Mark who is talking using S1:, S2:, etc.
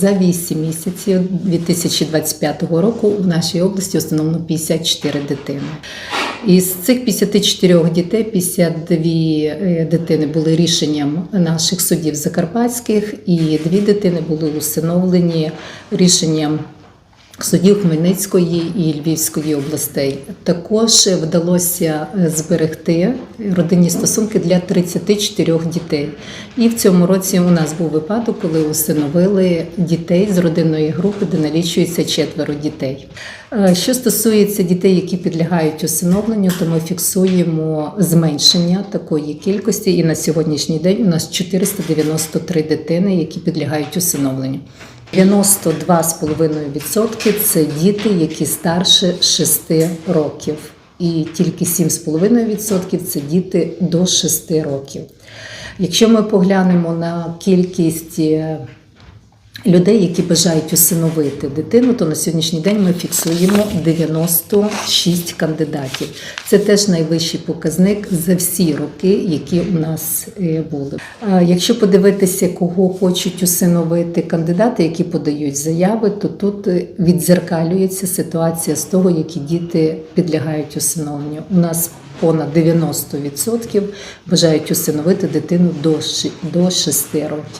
S1: За 8 місяців 2025 року в нашій області встановлено 54 дитини. Із цих 54 дітей 52 е, дитини були рішенням наших судів закарпатських, і дві дитини були усиновлені рішенням судів Хмельницької і Львівської областей. Також вдалося е, зберегти родинні стосунки для 34 дітей. І в цьому році у нас був випадок, коли усиновили дітей з родинної групи, де налічується четверо дітей. Е, Що стосується дітей, які підлягають усиновленню, то ми фіксуємо зменшення такої кількості. І на сьогоднішній день у нас 493 дитини, які підлягають усиновленню. 92,5% це діти, які старше 6 років, і тільки 7,5% це діти до 6 років. Якщо ми поглянемо на кількість е, людей, які бажають усиновити дитину, то на сьогоднішній день ми фіксуємо 96 кандидатів. Це теж найвищий показник за всі роки, які у нас е, були. Якщо подивитися, кого хочуть усиновити кандидати, які подають заяви, то тут е, відзеркалюється ситуація з того, які діти підлягають усиновленню. У нас понад 90% бажають усиновити дитину до ши- до 6 років.